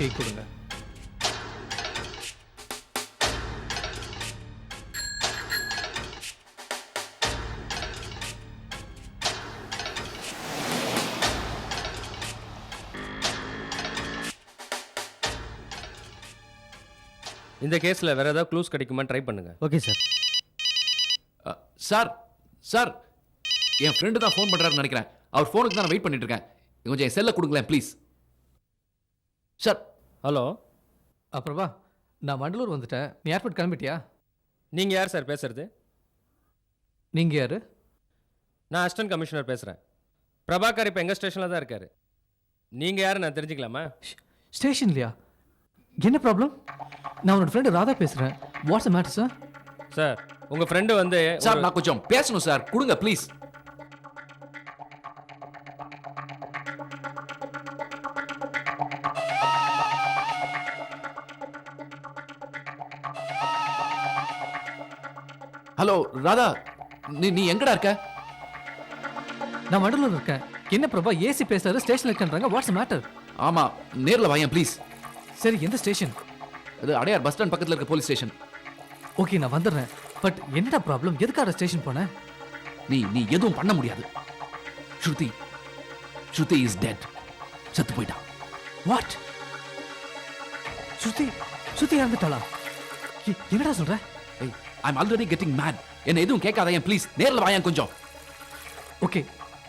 Tea கொடுங்க. இந்த கேஸில் வேற ஏதாவது க்ளூஸ் கிடைக்குமான்னு ட்ரை பண்ணுங்க. Okay sir. சார் சார் என் ஃப்ரெண்டு தான் ஃபோன் பண்ணுறாருன்னு நினைக்கிறேன். அவர் ஃபோனுக்கு தான் நான் வெயிட் பண்ணிட்டு இருக்கேன். கொஞ்சம் என் செல்லை கொடுங்களேன் ப்ளீஸ் சார் ஹலோ. அப்புறமா நான் வண்டலூர் வந்துட்டேன். நீ ஏர்போர்ட் கிளம்பிட்டியா? நீங்கள் யார் சார் பேசுறது? நீங்கள் யாரு? நான் அசிஸ்டன்ட் கமிஷனர் பேசுகிறேன் பிரபாகர் இப்போ எங்கள் ஸ்டேஷனில் தான் இருக்காரு. நீங்கள் யார் நான் தெரிஞ்சுக்கலாமா? ஸ்டேஷன்லையா? என்ன ப்ராப்ளம்? நான் உன்னோட ஃப்ரெண்டு ராதா பேசுகிறேன் வாட்ஸ் மேட்டர் சார் சார் உங்கள் ஃப்ரெண்டு வந்து சார் நான் கொஞ்சம் பேசணும் சார். கொடுங்க ப்ளீஸ் ஹலோ ராதா நீ நீ எங்கடா இருக்க? நான் வண்டலூர் இருக்கேன். என்ன பிரபா ஏசி பேசுறாரு ஸ்டேஷனில் இருக்கேன்றாங்க வாட்ஸ் மேட்டர் ஆமா நேர்ல வாயேன் ப்ளீஸ் சரி எந்த ஸ்டேஷன்? அது அடையார் பஸ் ஸ்டாண்ட் பக்கத்துல இருக்க போலீஸ் ஸ்டேஷன் ஓகே நான் வந்துடுறேன். பட் என்னடா ப்ராப்ளம் எதுக்காக ஸ்டேஷன் போனேன் நீ நீ எதுவும் பண்ண முடியாது. ஸ்ருதி ஸ்ருதி இஸ் டெட் செத்து போயிட்டான் வாட் சுத்தி சுத்தி இறந்துட்டாளா? என்னடா சொல்ற? I I'm already getting mad என்ன எதுவும் கேட்காத ஏன் ப்ளீஸ் நேர்ல வாயேன் கொஞ்சம். ஓகே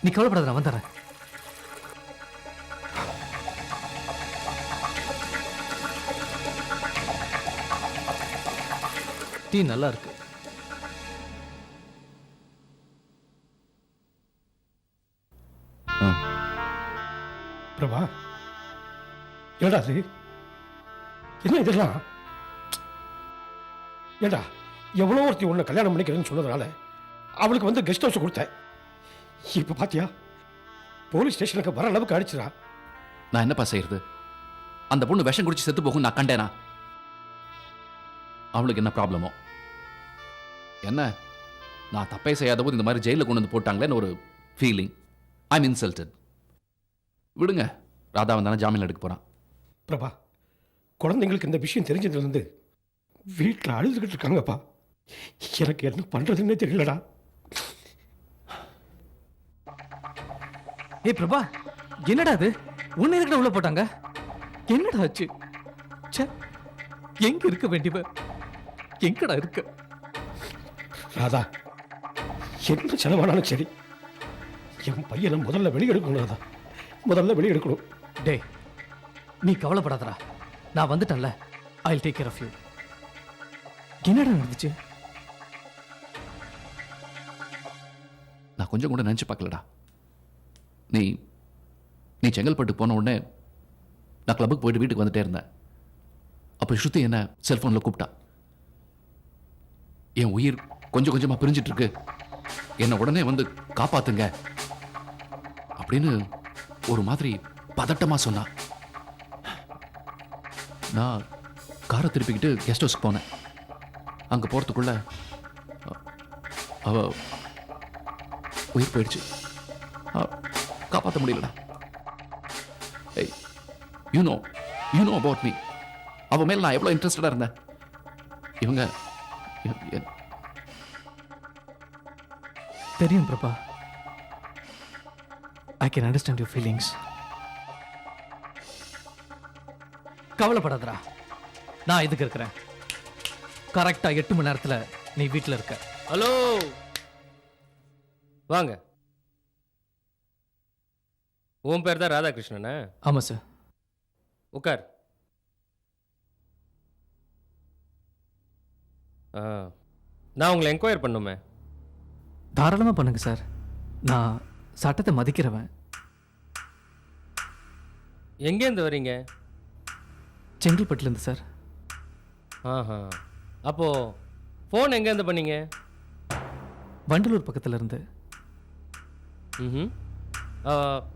நீ கவலைப்படாத நான் வந்துடுறேன். டீ நல்லா இருக்கு. பிரபா என்னடா அது என்ன இதெல்லாம்? ஏண்டா? எவ்வளோ ஒருத்தி உன்னை கல்யாணம் பண்ணிக்கிறேன்னு சொன்னதுனால அவளுக்கு வந்து கெஸ்ட் ஹவுஸ் கொடுத்தேன். இப்போ பாத்தியா? போலீஸ் ஸ்டேஷனுக்கு வர அளவுக்கு அடிச்சிடா நான் என்னப்பா செய்யறது? அந்த பொண்ணு விஷம் குடிச்சு செத்து போகும் நான் கண்டேனா? அவளுக்கு என்ன ப்ராப்ளமோ என்ன? நான் தப்பே செய்யாத போது இந்த மாதிரி ஜெயிலில் கொண்டு வந்து போட்டாங்களேன்னு ஒரு ஃபீலிங் ஐம் இன்சல்டட் விடுங்க. ராதா வந்தானே ஜாமீன் எடுக்க போறான். பிரபா குழந்தைங்களுக்கு இந்த விஷயம் தெரிஞ்சதுலேருந்து வீட்டில் அழுதுகிட்டு இருக்காங்கப்பா. எனக்கு என்ன பண்ணுறதுன்னே தெரியலடா. ஏய் பிரபா என்னடா அது உன்னை எதுக்குடா உள்ள போட்டாங்க? என்னடா ஆச்சு? ச்சே எங்க இருக்க வேண்டியவ? எங்கடா இருக்க? ராதா என்ன செலவானாலும் சரி. என் பையனை முதல்ல வெளியெடுக்கணும் ராதா. முதல்ல வெளியெடுக்கணும். டேய் நீ கவலைப்படாதடா. நான் வந்துட்டேன்ல. I take care of you என்னடா நடந்துச்சு? நான் கொஞ்சம் கூட நினச்சி பார்க்கலடா. நீ நீ செங்கல்பட்டு போன உடனே நான் கிளப்புக்கு போயிட்டு வீட்டுக்கு வந்துட்டே இருந்தேன். அப்போ ஸ்ருதி என்ன செல்ஃபோனில் கூப்பிட்டா. என் உயிர் கொஞ்சம் கொஞ்சமாக பிரிஞ்சிட்ருக்கு. என்னை உடனே வந்து காப்பாத்துங்க. அப்படின்னு ஒரு மாதிரி பதட்டமாக சொன்னா. நான் காரை திருப்பிக்கிட்டு கெஸ்ட் ஹவுஸ்க்கு போனேன். அங்கே போகிறதுக்குள்ள அவள் உயிர் போயிடுச்சு. காப்பாற்ற முடியலடா. ஏய் you know you know about me அவ மேல நான் எவ்வளோ இன்ட்ரெஸ்டடாக இருந்தேன். இவங்க தெரியும் Prabha. I can understand your feelings கவலைப்படாதடா. நான் இதுக்கு இருக்கிறேன். கரெக்டா எட்டு மணி நேரத்துல நீ வீட்டில் இருக்க. ஹலோ வாங்க. உன் பேர் தான் ராதாகிருஷ்ணனா? ஆமாம் சார் உட்கார் ஆ நான் உங்களை என்கொயர் பண்ணுமே. தாராளமாக பண்ணுங்க சார் நான் சட்டத்தை மதிக்கிறவன். எங்கேருந்து வரீங்க செங்கல்பட்டுலேருந்து சார் ஆஹா. அப்போது ஃபோன் எங்கேருந்து பண்ணீங்க? வண்டலூர் பக்கத்துல இருந்து ம்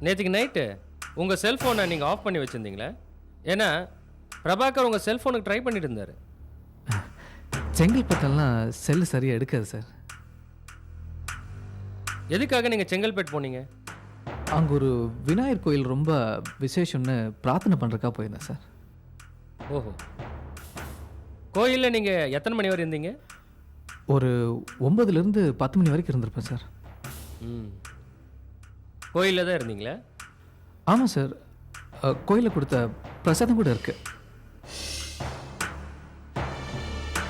நேற்றுக்கு நைட்டு உங்கள் செல்ஃபோனை நீங்கள் ஆஃப் பண்ணி வச்சுருந்தீங்களே? ஏன்னா பிரபாகர் உங்கள் செல்ஃபோனுக்கு ட்ரை பண்ணிட்டு இருந்தார் செங்கல்பட்டெல்லாம் செல்லு சரியாக எடுக்காது சார். எதுக்காக நீங்கள் செங்கல்பேட் போனீங்க? அங்கே ஒரு விநாயகர் கோயில் ரொம்ப விசேஷம்னு பிரார்த்தனை பண்ணுறக்கா போயிருந்தேன் சார். ஓஹோ. கோயிலில் நீங்கள் எத்தனை மணி வரை இருந்தீங்க? ஒரு ஒம்பதுலேருந்து பத்து மணி வரைக்கும் இருந்திருப்பேன் சார். ம். கோயிலில் தான் இருந்தீங்களா? ஆமாம் சார். கோயிலில் கொடுத்த பிரசாதம் கூட இருக்கு.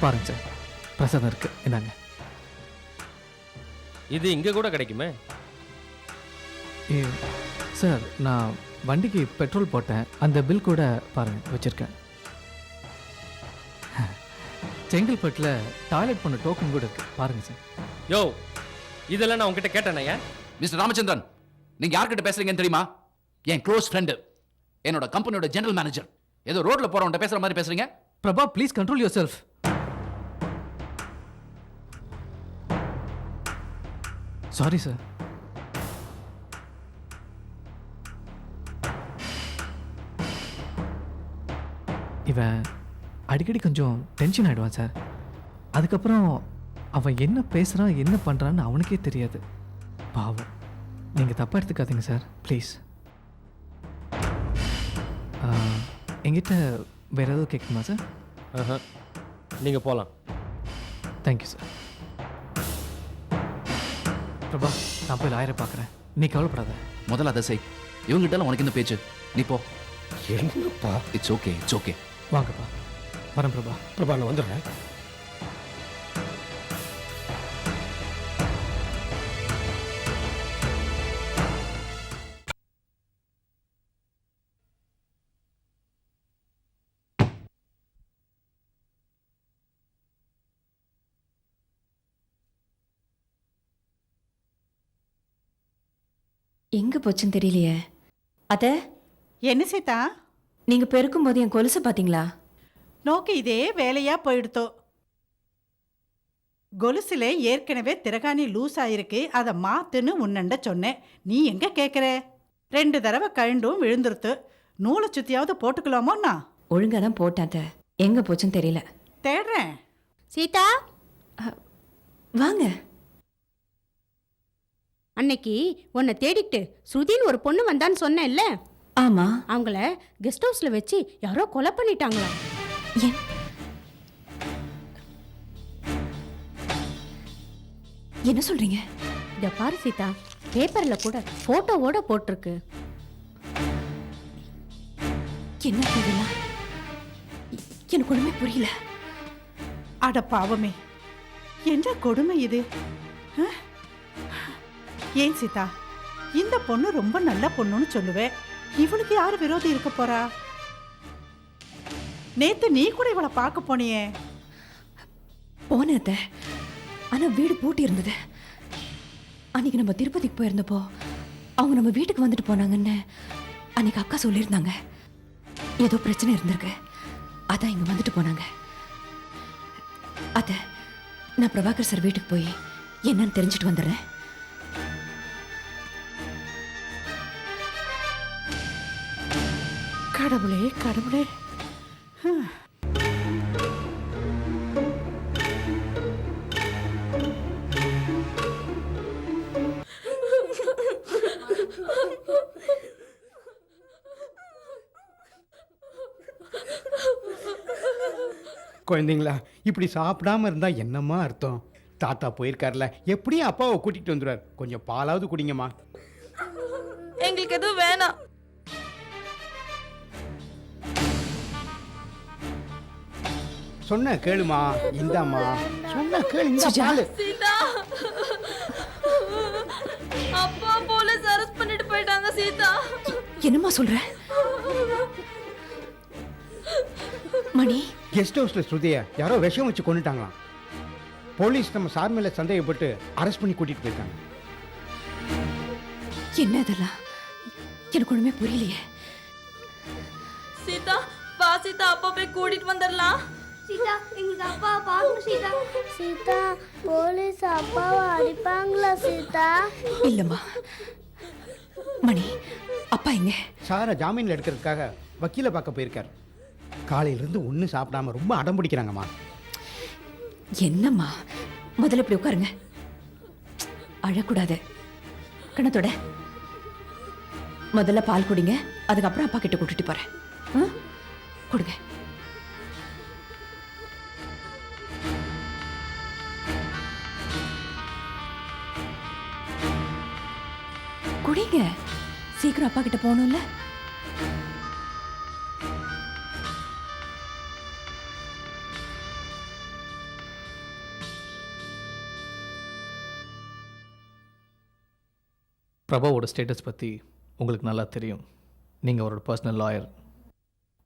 பாருங்க சார். பிரசாதம் இருக்கு. என்னங்க இது இங்கே கூட கிடைக்குமே? சார் நான் வண்டிக்கு பெட்ரோல் போட்டேன். அந்த பில் கூட பாருங்க வச்சிருக்கேன். செங்கல்பட்டில் டாய்லெட் பண்ண டோக்கன் கூட இருக்கு. பாருங்க சார். யோ இதெல்லாம் நான் உங்ககிட்ட கேட்டேனையா மிஸ்டர் ராமச்சந்திரன் நீங்க யார்கிட்ட பேசுறீங்கன்னு தெரியுமா? என் க்ளோஸ் ஃப்ரெண்டு என்னோட கம்பெனியோட ஜெனரல் மேனேஜர் ஏதோ ரோட்ல போறவன்ட்ட பேசுற மாதிரி பேசுறீங்க? Prabha please control yourself sorry sir இவன் அடிக்கடி கொஞ்சம் டென்ஷன் ஆகிடுவான் சார் அதுக்கப்புறம் அவன் என்ன பேசுகிறான் என்ன பண்ணுறான்னு அவனுக்கே தெரியாது. பாவம். நீங்கள் தப்பாக எடுத்துக்காதீங்க சார். ப்ளீஸ் எங்கிட்ட வேறு ஏதாவது கேட்குமா சார்? ஆஹா. நீங்கள் போகலாம் தேங்க்யூ சார் பிரபா நான் போய் லாயரை பார்க்குறேன். நீ கவலைப்படாத. முதல்ல அதை செய். இவங்கிட்ட உனக்கு இந்த பேச்சு. நீ போ. என்னப்பா? இட்ஸ் ஓகே இட்ஸ் ஓகே வாங்கப்பா. வரேன் பிரபா. பிரபா நான் வந்துடுறேன். எங்க போச்சுன்னு தெரியலையே. அத்த என்ன சீதா? நீங்க பெருக்கும் போது என் கொலுசு பாத்தீங்களா? நோக்கி இதே வேலையா போயிடுத்தோ. கொலுசுல ஏற்கனவே திரகாணி லூஸ் ஆயிருக்கு அதை மாத்துன்னு உன்னண்ட சொன்னேன். நீ எங்க கேக்குற? ரெண்டு தடவை கழண்டும் விழுந்துருத்து. நூலை சுத்தியாவது போட்டுக்கலாமோண்ணா? ஒழுங்கா தான் போட்டேன் அத்த. எங்க போச்சுன்னு தெரியல. தேடுறேன். சீதா? வாங்க. அன்னைக்கு உன்னை தேடிக்கிட்டு ஸ்ருதின்னு ஒரு பொண்ணு வந்தான்னு சொன்னேன்ல. ஆமா. அவங்கள கெஸ்ட் ஹவுஸ்ல வச்சு யாரோ கொலை பண்ணிட்டாங்களா? என் என்ன சொல்றீங்க? இத பாரு சீதா பேப்பர்ல கூட போட்டோவோட போட்டிருக்கு. என்ன இதெல்லாம்? எனக்கு ஒண்ணுமே புரியல. அட பாவமே. என்ன கொடுமை இது? ஆ? ஏன் சீதா? இந்த பொண்ணு ரொம்ப நல்ல பொண்ணுன்னு சொல்லுவேன் இவளுக்கு யார் விரோதி இருக்க போறா? நேத்து நீ கூட இவளை பார்க்க போனியே. போனேத்த ஆனா வீடு பூட்டி இருந்தது. அன்னைக்கு நம்ம திருப்பதிக்கு போயிருந்தப்போ அவங்க நம்ம வீட்டுக்கு வந்துட்டு போனாங்கன்னு அன்னைக்கு அக்கா சொல்லியிருந்தாங்க. ஏதோ பிரச்சனை இருந்திருக்கு. அதான் இங்க வந்துட்டு போனாங்க. அத்த நான் பிரபாகர் சார் வீட்டுக்கு போய் என்னன்னு தெரிஞ்சுட்டு வந்துடுறேன். கடவுளே கடவுளே. குழந்தைங்களா இப்படி சாப்பிடாம இருந்தா என்னம்மா அர்த்தம்? தாத்தா போயிருக்காருல எப்படியும் அப்பாவை கூட்டிகிட்டு வந்துடுவார். கொஞ்சம் பாலாவது குடிங்கம்மா. சொன்ன கேளுமா இந்தாம்மா. சொன்ன கேளு இந்த. பாலு. சீதா. அப்பா போலீஸ் அரெஸ்ட் பண்ணிட்டு போயிட்டாங்க சீதா. என்னம்மா சொல்ற? மணி? கெஸ்ட் ஹவுஸில் ஸ்ருதியை யாரோ விஷம் வச்சு கொண்டுட்டாங்களாம் போலீஸ் நம்ம சார் மேலே சந்தேகப்பட்டு அரெஸ்ட் பண்ணி கூட்டிகிட்டு போயிருக்காங்க. என்ன இதெல்லாம்? எனக்கு ஒண்ணுமே புரியலையே. சீதா வா சீதா அப்பா போய் கூட்டிட்டு வந்துடலாம் சீதா எங்களுக்கு அப்பாவை பார்க்கணும் சீதா. சீதா போலீஸ் அப்பாவை அடிப்பாங்களா சீதா? இல்லம்மா. மணி அப்பா எங்க? சாரை ஜாமீனில் எடுக்கிறதுக்காக வக்கீலை பார்க்க போயிருக்கார். காலையிலேருந்து ஒன்றும் சாப்பிடாம ரொம்ப அடம் பிடிக்கிறாங்கம்மா. என்னம்மா? முதல்ல இப்படி உட்காருங்க. அழக்கூடாது. கணத்தோட. முதல்ல பால் குடிங்க அதுக்கப்புறம் அப்பா கிட்ட கூட்டிட்டு போறேன்? கொடுங்க. குடிங்க சீக்கிரம் அப்பா கிட்ட போகணும்ல? பிரபாவோட ஸ்டேட்டஸ் பற்றி உங்களுக்கு நல்லா தெரியும். நீங்கள் அவரோட பர்சனல் லாயர்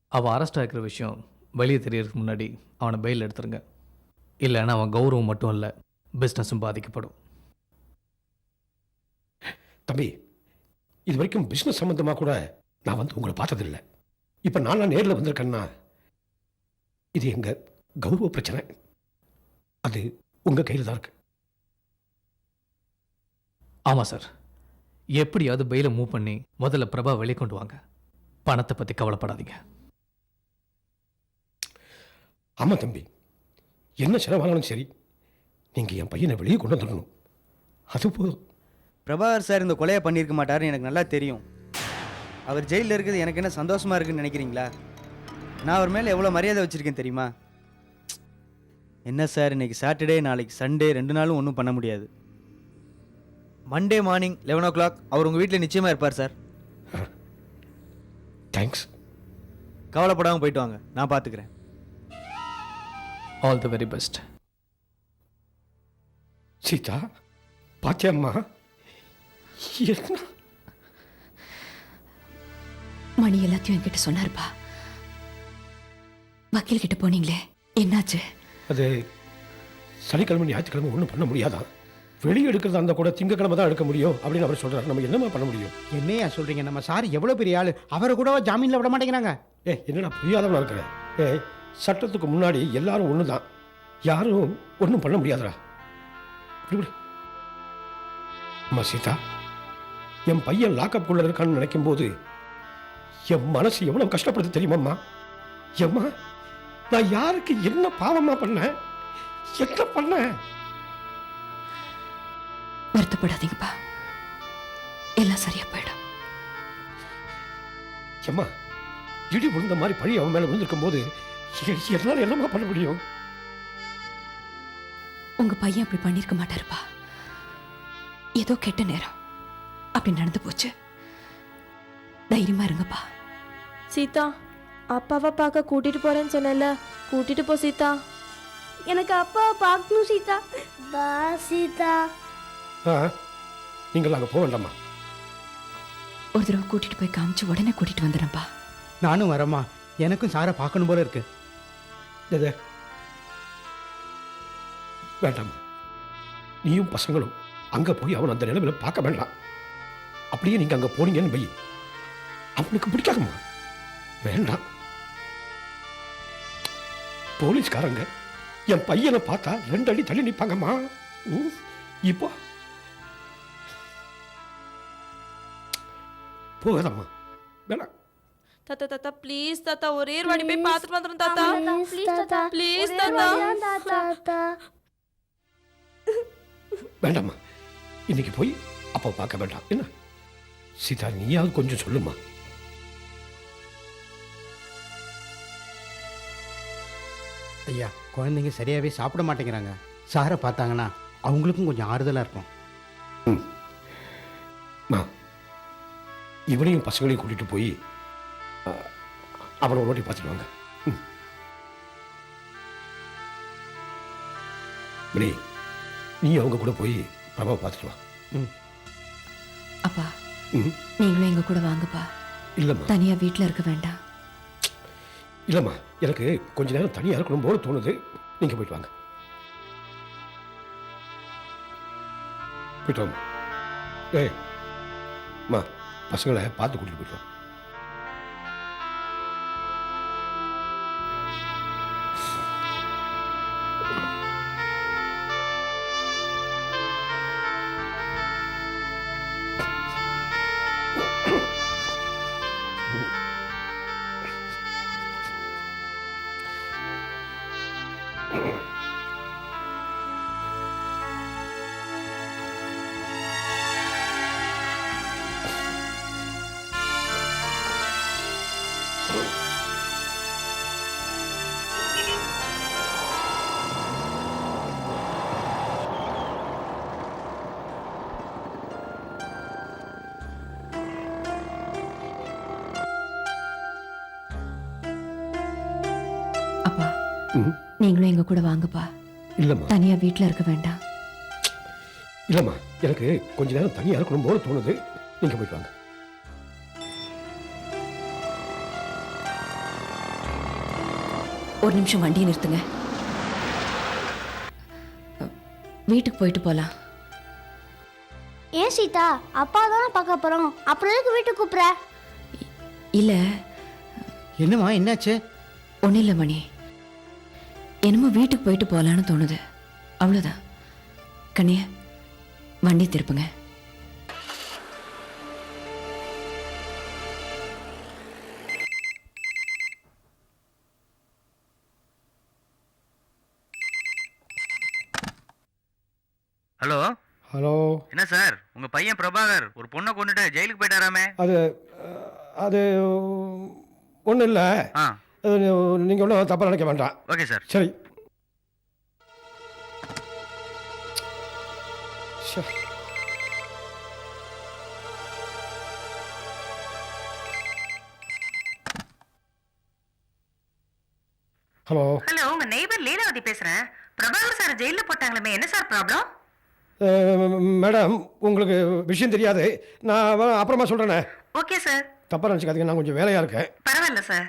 அவன் அரெஸ்ட் ஆகிற விஷயம் வெளியே தெரியறதுக்கு முன்னாடி அவனை பெயில் எடுத்துருங்க. இல்லைன்னா அவன் கௌரவம் மட்டும் இல்லை பிஸ்னஸும் பாதிக்கப்படும். தம்பி இது வரைக்கும் பிஸ்னஸ் சம்பந்தமா கூட நான் வந்து உங்களை பார்த்ததில்லை. இப்போ நான் நேரில் வந்திருக்கேன்னா இது எங்க கௌரவ பிரச்சனை. அது உங்க கையில் தான் இருக்கு. ஆமாம் சார் எப்படியாவது பெயிலை மூவ் பண்ணி முதல்ல பிரபா வெளியே கொண்டு வாங்க. பணத்தை பற்றி கவலைப்படாதீங்க. ஆமா தம்பி. என்ன செலவானாலும் சரி நீங்க என் பையனை வெளியே கொண்டு வந்துடணும். அது போதும். பிரபாகர் சார் இந்த கொலையை பண்ணியிருக்க மாட்டாருன்னு எனக்கு நல்லா தெரியும். அவர் ஜெயிலில் இருக்கிறது எனக்கு என்ன சந்தோஷமா இருக்குன்னு நினைக்கிறீங்களா? நான் அவர் மேலே எவ்வளோ மரியாதை வச்சுருக்கேன் தெரியுமா? என்ன சார் இன்னைக்கு சாட்டர்டே நாளைக்கு சண்டே ரெண்டு நாளும் ஒன்றும் பண்ண முடியாது. Monday morning eleven o'clock அவர் உங்கள் வீட்டில் நிச்சயமாக இருப்பார் சார். தேங்க்ஸ் கவலைப்படாமல் போயிட்டு வாங்க நான் பார்த்துக்கிறேன் all the very best Sita பாத்தியம்மா என்ன மணி எல்லாத்தையும் என்கிட்ட சொன்னாருப்பா. வக்கீல் கிட்ட போனீங்களே என்னாச்சு? அது சனிக்கிழமை ஞாயிற்றுக்கிழமை ஒன்றும் பண்ண முடியாதான் வெளியே எடுக்கிறதா இருந்தால் கூட திங்கக்கிழமை தான் எடுக்க முடியும் அப்படின்னு அவர் சொல்றாரு. நம்ம என்னமா பண்ண முடியும்? என்னையா சொல்கிறீங்க நம்ம சார் எவ்வளோ பெரிய ஆள். அவரை கூட ஜாமீனில் விட மாட்டேங்கிறாங்க? ஏ என்னடா புரியாதவனா இருக்கிற ஏ சட்டத்துக்கு முன்னாடி எல்லாரும் ஒன்று தான் யாரும் ஒன்றும் பண்ண முடியாதுடா. இப்படி. அம்மா சீதா. என் பையன் லாக்கப்புக்குள்ள இருக்கான்னு நினைக்கும் போது என் மனசு எவ்வளவு கஷ்டப்படுது தெரியுமாம்மா எம்மா நான் யாருக்கு என்ன பாவமா பண்ணேன் என்ன பண்ணேன் வருத்தப்படாதீங்கப்பா. எல்லாம் சரியா போயிடும். எம்மா இடி விழுந்த மாதிரி பழி அவன் மேல விழுந்திருக்கும் போது என்னால என்னம்மா பண்ண முடியும்? உங்க பையன் அப்படி பண்ணிருக்க மாட்டாருப்பா. ஏதோ கெட்ட நேரம். அப்படி நடந்து போச்சு. தைரியமா இருங்கப்பா. சீதா அப்பாவை பார்க்க கூட்டிட்டு போறேன்னு சொன்னல கூட்டிட்டு போ சீதா. எனக்கு அப்பாவை பார்க்கணும் சீதா. பா சீதா. ஆ நீங்கள் அங்கே போக வேண்டாம்மா. ஒரு தடவை கூட்டிட்டு போய் காமிச்சு உடனே கூட்டிட்டு வந்துடுறேன்ப்பா. நானும் வரேம்மா. எனக்கும் சாரை பார்க்கணும் போல இருக்கு. வேண்டாம்மா. நீயும் பசங்களும் அங்கே போய் அவன் அந்த நிலைமையில பார்க்க வேண்டாம். அப்படியே நீங்கள் அங்கே போனீங்கன்னு வை. அவனுக்கு பிடிக்காதும்மா வேண்டாம். போலீஸ்காரங்க என் பையனை பார்த்தா ரெண்டு அடி தள்ளி நிற்பாங்கம்மா இப்போ. போகாதம்மா. வேணாம். தாத்தா தாத்தா ப்ளீஸ் தாத்தா ஒரே ஒரு வாட்டி போய் பார்த்துட்டு வந்துடும் தாத்தா. ப்ளீஸ் தாத்தா. ப்ளீஸ் தாத்தா. வேண்டாம்மா. இன்னைக்கு போய் அப்பா பார்க்க வேண்டாம். என்ன? சீதா நீயாவது கொஞ்சம் சொல்லுமா? ஐயா குழந்தைங்க சரியாகவே சாப்பிட மாட்டேங்கிறாங்க. சாரை பார்த்தாங்கன்னா அவங்களுக்கும் கொஞ்சம் ஆறுதலாக இருக்கும். மா. இவனையும் பசங்களையும் கூட்டிட்டு போய் அவனை ஒரு வாட்டி பார்த்துட்டு வாங்க. மணி நீ அவங்க கூட போய் பிரபாவை பார்த்துட்டு வா. அப்பா. நீங்களும் எங்க கூட வாங்கப்பா. இல்லைம்மா. தனியா வீட்ல இருக்க வேண்டாம். இல்லைம்மா எனக்கு கொஞ்ச நேரம் தனியாக இருக்கணும் போல தோணுது. நீங்கள் போயிட்டு வாங்க. போயிட்டு வாங்க ஏய் அம்மா பசங்களை பார்த்து கூட்டிட்டு போயிட்டு எங்க கூட வாங்கப்பா. இல்லைம்மா. தனியா வீட்ல இருக்க வேண்டாம். இல்லைம்மா எனக்கு கொஞ்ச நேரம் தனியாக இருக்கணும் போல தோணுது. நீங்கள் போயிட்டு வாங்க. ஒரு நிமிஷம் வண்டியை நிறுத்துங்க. வீட்டுக்கு போயிட்டு போலாம். ஏன் சீதா அப்பா தானே பார்க்க போறோம். அப்புறம் எதுக்கு வீட்டுக்கு கூப்பிடுற? இல்ல. என்னம்மா என்னாச்சு? ஒன்றும் இல்லை மணி. என்னமோ வீட்டுக்கு போயிட்டு போகலான்னு தோணுது. அவ்வளோதான் கண்ணிய வண்டி திருப்புங்க. ஹலோ? ஹலோ? என்ன சார்? உங்க பையன் பிரபாகர். ஒரு பொண்ணை கொண்டுட்டு ஜெயிலுக்கு போயிட்டாராமே. அது அது ஒன்றும் இல்லை. ஆ. நீங்கள் ஒன்றும் தப்பாக நினைக்க வேண்டாம். Okay sir. சரி. ஹலோ. ஹலோ உங்க நெய்பர் லீலாவதி பேசுறேன். பிரபாகர் சார் ஜெயில போட்டாங்களே என்ன சார் ப்ராப்ளம்? மேடம் உங்களுக்கு விஷயம் தெரியாது. நான் அப்புறமா சொல்கிறேனே ஓகே சார். தப்பாக நினச்சிக்காதீங்க நான் கொஞ்சம் வேலையாக இருக்கேன். பரவாயில்ல சார்.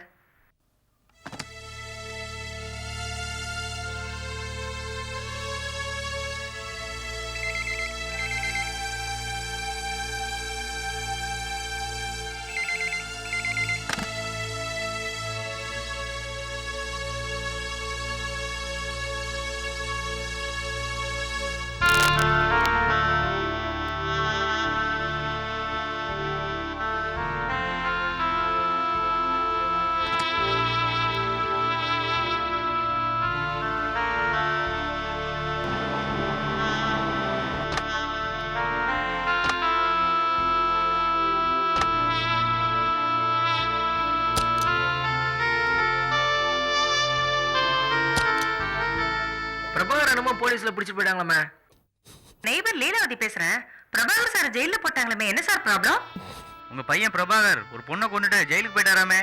போலீஸ்ல பிடிச்சு போயிட்டாங்களாமே. நெய்பர் லீலாவதி பேசுறேன் பிரபாகர் சார் ஜெயில போட்டாங்களே என்ன சார் ப்ராப்ளம் உங்க பையன் பிரபாகர் ஒரு பொண்ணை கொண்டுட்டு ஜெயிலுக்கு போயிட்டாராமே.